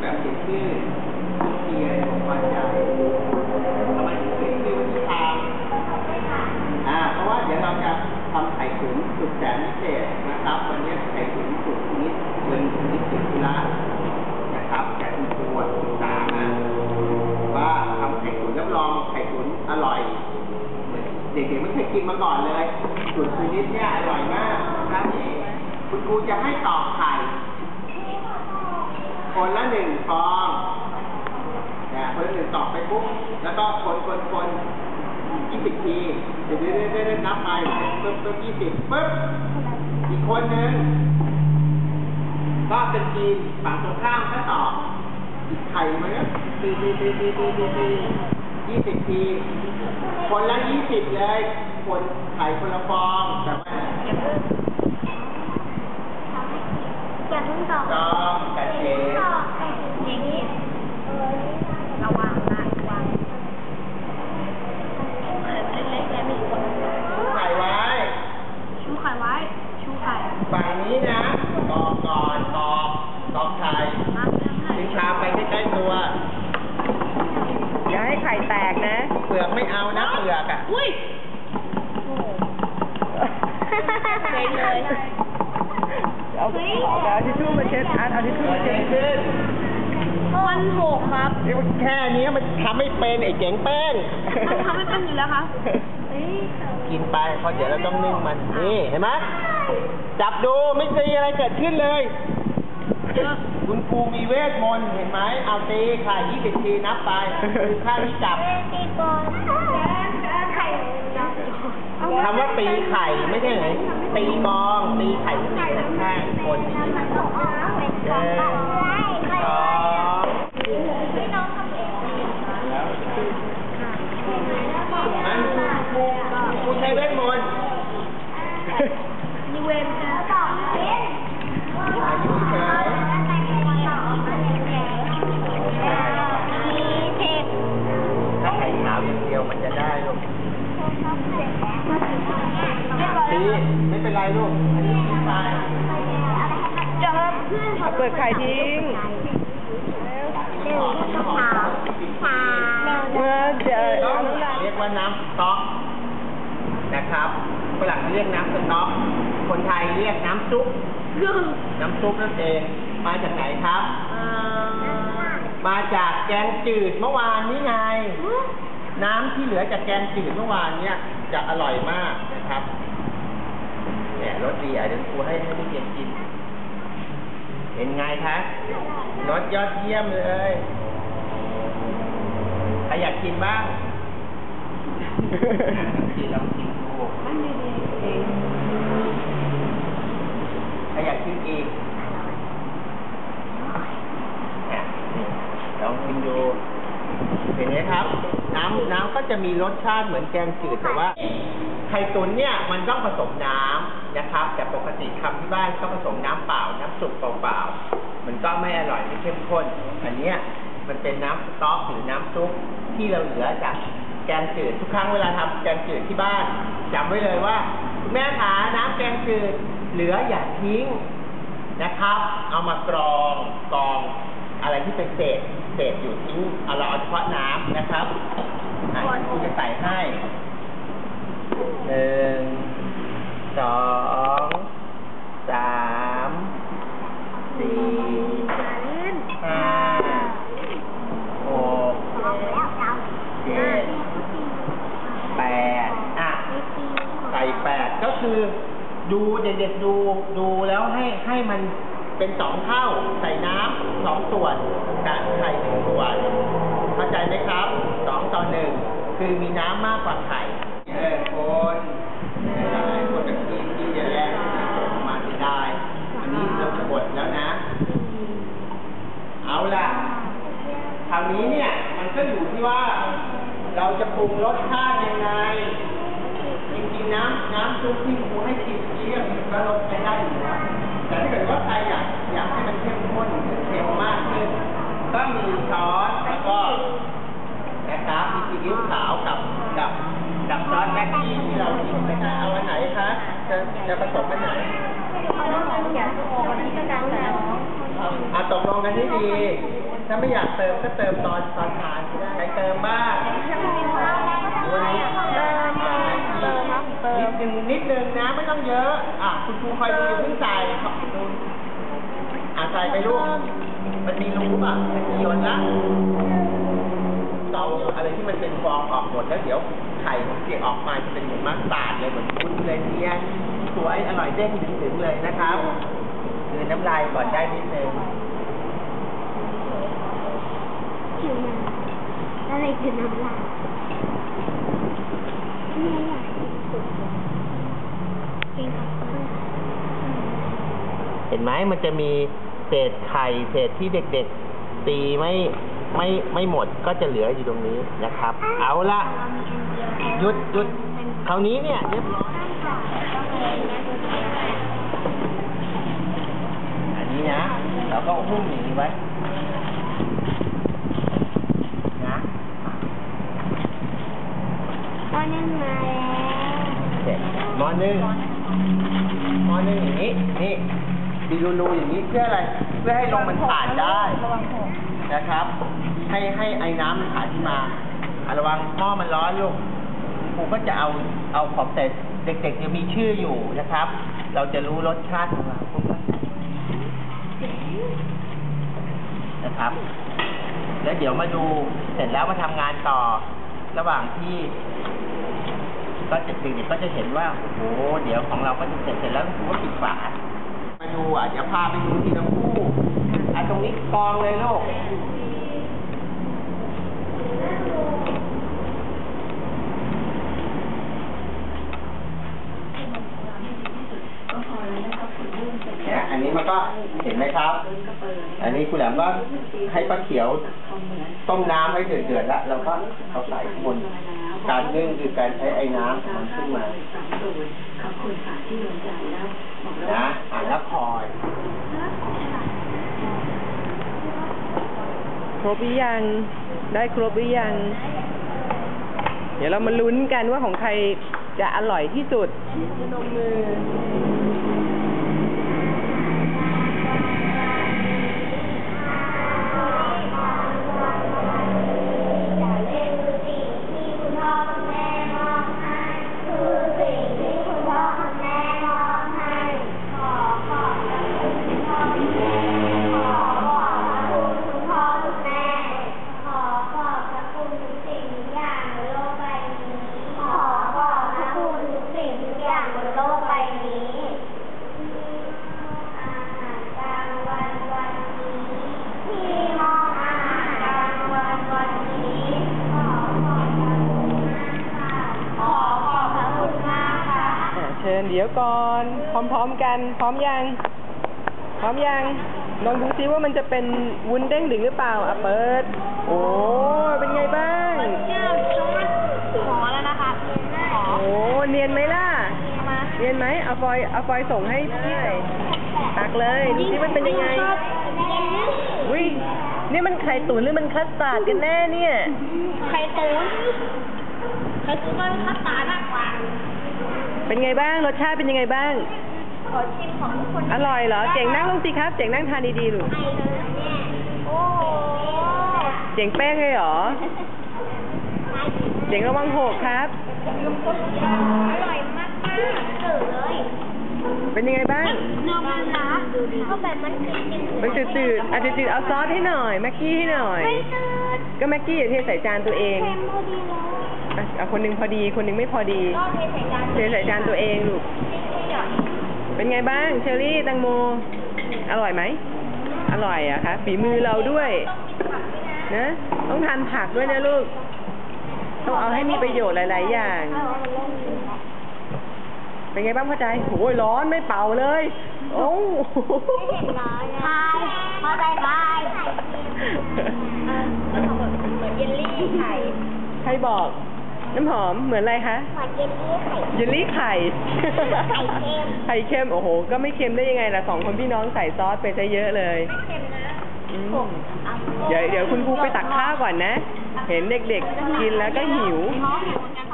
แบบเขียนชื่อเขียนของวันใหญ่ทำไมถึงเขียนชื่อวันที่ทำอ่า เพราะว่าเดี๋ยวเราจะทำไข่ตุ๋นสุดแสนพิเศษนะครับ วันนี้ไข่ตุ๋นสุดชนิดเงินชนิดสุดที่ละนะครับแกะคุณครูอะศึกษามาว่าทำไข่ตุ๋นรับรองไข่ตุ๋นอร่อยเด็กๆไม่เคยกินมาก่อนเลยสูตรชนิดเนี่ยอร่อยมากครั้งนี้คุณครูจะให้ตอกไข่ คนละหนึ่งฟองนะคนละหนึ่งตอกไปปุ๊บ แล้วก็คนคนคนยี่สิบทีเดี๋ยวเดี๋ยวเดี๋ยวเดี๋ยวนับไปปึ๊บปึ๊บยี่สิบปึ๊บ อีกคนหนึ่งก็เป็นทีมฝั่งตรงข้ามก็ตอกอีกไข่มันก็ตีตีตีตีตีตีตียี่สิบที คนละยี่สิบเลย คนไข่คนละฟองแต่ว่า อย่าเพิ่งตอบจอมกระเชตอบยิงนี้ระวังนะวางเล็กๆเลยไม่รู้ชูไข่ไว้ ชูไข่ไว้ ชูไข่ฝั่งนี้นะตอกก่อนตอกตอกไข่มาเรื่องให้ดึงชามไปใกล้ๆตัวอย่าให้ไข่แตกนะ เปลือกไม่เอานะเปลือกอะ อุ้ยเจ๊งเลย เอาเอาทิชชู่มาเช็ดอันเอาทิชชู่มาเช็ดดขึ้นมันหกครับนี่มันแค่นี้มันทำไม่เป็นไอ้เจ๋งแป้งมันทำให้เป็นอยู่แล้วครับกินไปเพราะเดี๋ยวเราต้องนึ่งมันนี่เห็นไหมจับดูไม่มีอะไรเกิดขึ้นเลยคุณครูมีเวทมนต์เห็นไหมเอาตีไข่ยี่สิบทีนับไปคือข้าที่จับ คำว่าตีไข่ไม่ใช่ไหนตีกอง ตีไข่ที่ตีข้างๆคนนี้หนึ่งสอ จบเอาเปลือกไข่ทิ้งหนึ่งสองสามาเมื่อเดี๋ยวเอเรียกว่าน้ำสต๊อกนะครับฝรั่งเรียกน้ำสต๊อก คนไทยเรียกน้ำซุป น้ำซุปนั่นเอง มาจากไหนครับ มาจากแกงจืดเมื่อวานนี้ไง น้ำที่เหลือจากแกงจืดเมื่อวานเนี่ยจะอร่อยมากนะครับ รสดีอะเดี๋ยวครูให้ให้ลูกเรียนกิน เป็นไงคะรสยอดเยี่ยมเลย ใครอยากกินบ้าง กินลองกินดูใครอยากกินอีกเนี่ยลองกินดู เห็นไหมครับ น้ำน้ำก็จะมีรสชาติเหมือนแกงจืดแต่ว่า ไข่ตุ๋นเนี่ยมันต้องผสมน้ำนะครับ แต่ปกติทำที่บ้านก็ผสมน้ำเปล่า น้ำสุกเปล่าๆมันก็ไม่อร่อยไม่เข้มข้น อันเนี้ยมันเป็นน้ำสต๊อกหรือน้ำซุปที่เราเหลือจากแกงจืดทุกครั้งเวลาทำแกงจืดที่บ้านจำไว้เลยว่าคุณแม่ขาน้ำแกงจืดเหลืออย่าทิ้งนะครับ เอามากรองกรองอะไรที่เป็นเศษเศษอยู่ทิ้งเอาเราเอาเฉพาะน้ำนะครับอะคุณจะใส่ให้ หนึ่ง สอง สาม สี่ห้าหกเจ็ดแปดอะ ใส่แปดก็คือ ดูเด็กๆดูดูแล้วให้ให้มันเป็นสองเท่า ใส่น้ำสองส่วนกับไข่หนึ่งส่วน เข้าใจไหมครับสองต่อหนึ่งคือมีน้ำมากกว่าไข่ นได้คนตะกี้ที่จะแรกมาไม่ได้อันนี้เราจะบดแล้วนะเอาล่ะคราวนี้เนี่ยมันก็อยู่ที่ว่าเราจะปรุงรสชาติยังไงจริงๆน้ำน้ำซุปที่ครูให้กินเชี่ยมันก็ลดไปได้อยู่แล้วแต่ถ้าเกิดว่าใครอยากอยากให้มันเข้มข้นเค็มมากขึ้นก็มีซอสแล้วก็นะครับมีซีอิ๊วขาวกับกับ กับซอสแม็กกี้ที่เรากินไปนะเอาอันไหนคะ จะจะผสมอันไหนอย่าโกงที่กระดังแล้วเอาตกลงกันที่ดี ถ้าไม่อยากเติมก็เติมตอนตอนทานได้ใครเติมบ้างวันนี้เติมเติมเตินิดนึงนิดนึงนะไม่ต้องเยอะ อะคุณครูคอยดูอย่าเพิ่งใส่ครับดูอะใส่ไปลูก มันมีรูป่ะมันมีโยนละเอาอะไรที่มันเป็นฟองออกหมดแล้วเดี๋ยว ข่ของเสียออกมาจะเป็นเหมือนมัสตาร์ดเลยเหมือนพุ้นเลยเนียนสวยอร่อยเด้งถึงๆเลยนะครับคือน้ำลายก่อนได้นิดนึงผิวมันอะไรคือน้ำลายนี่อยากสุดจริงครับเห็นไหมมันจะมีเศษไข่เศษที่เด็กๆตีไม่ไม่ไม่หมดก็จะเหลืออยู่ตรงนี้นะครับ เอาละ หยุดหยุดคราวนี้เนี่ยเรียบร้อยอันนี้นะเราก็หุ้มอย่างนี้ไว้ นะตอนนี้มาแล้วเสร็จหมอหนึ่งหมอหนึ่งอย่างนี้ นี่ดีรูรูอย่างนี้เพื่ออะไร เพื่อให้ลมมันผ่านได้ระวังหกนะครับ ให้ให้ไอ้น้ำมันผ่านขึ้นมาอะระวังหม้อมันร้อนลูกค รูก็จะเอาเอาของแต่เด็กๆจะมีชื่ออยู่นะครับ เราจะรู้รสชาติของเราพวกนั้นะครับ แล้วเดี๋ยวมาดูเสร็จแล้วมาทำงานต่อระหว่างที่ ก็จะเด็กๆก็จะเห็นว่าโอ้โหเดี๋ยวของเราก็จะเสร็จเสร็จแล้วครูก็ปิดฝามาดูอะเดี๋ยวพาไปดูทีละคู่อะตรงนี้กองเลยลูก เนี่ยอันนี้มันก็เห็นไหมครับ อั นี้คุณแหลมก็ให้ป้าเขียวต้มน้ำให้เดือดๆแล้วเราก็เอาใส่ข้างบนการนึ่งคือการใช้ไอ้น้ำของมันขึ้นมานะอ่าแล้วคอยครบหรือยัง ได้ครบหรือยัง เดี๋ยวเรามาลุ้นกันว่าของใครจะอร่อยที่สุดนมมือ ก่อน พร้อมๆกัน พร้อมยัง พร้อมยัง ลองดูซิว่ามันจะเป็นวุ้นเด้งดึงหรือเปล่า อะเปิด โอ้ เป็นไงบ้าง ขอแล้วนะคะขอโอ้ เนียนไหมล่ะเอามาเนียนไหมเอาฟอยล์เอาฟอยล์ส่งให้พี่หน่อยตักเลย ดูซิมันเป็นยังไงวินี่มันไข่ตุ๋นหรือมันคัสตาร์ดกันแน่เนี่ยไข่ตุ๋นไข่ตุ๋นมันคัสตาร์ดมากกว่า เป็นไงบ้าง รสชาติเป็นยังไงบ้าง ขอชิมของทุกคนอร่อยเหรอ เจ๋งนั่งลงสิครับ เจ๋งนั่งทานดีๆลูกไข่เลยเนี่ยโอ้โหเจ๋งแป้งเลยเหรอ เจ๋งระวังหกครับ อร่อยมากมากตื่นเลยเป็นยังไงบ้างเนื้อมันนะก็แบบมันจืดมันจืดๆอาจจะจืดเอาซอสให้หน่อย แม็กกี้ให้หน่อย ไม่จืดก็แม็กกี้อย่าเทใส่จานตัวเอง เค็มพอดีเลยอะ เอาคนหนึงพอดี คนหนึงไม่พอดีก็เทใส่จานเทใส่จานตัวเองลูกไม่หยอดเป็นไงบ้าง เชอรี่แตังโม อร่อยไหม อร่อยอะคะฝีมือเราด้วยนะ ต้องทานผักด้วยนะลูก ต้องเอาให้มีประโยชน์หลาย ๆ อย่าง เอามันเริ่มจืดแล้วเป็นไงบ้างพ่อใจโอ้ยร้อนไม่เป่าเลย โอ้ไม่เห็นร้อนพายพอใจพายเหมือนเยลลี่ไข่ ใครบอก น้ำหอมเหมือนอะไรคะเหมือนเยลลี่ไข่ เยลลี่ไข่ ไข่เค็ม ไข่เค็มโอ้โห ก็ไม่เค็มได้ยังไงล่ะสองคนพี่น้องใส่ซอสไปซะเยอะเลย ไม่เค็มนะอืมเดี๋ยวเดี๋ยวคุณครูไปตักข้าวก่อนนะ เห็นเด็กๆกินแล้วก็หิวท้องหิวเหมือนกัน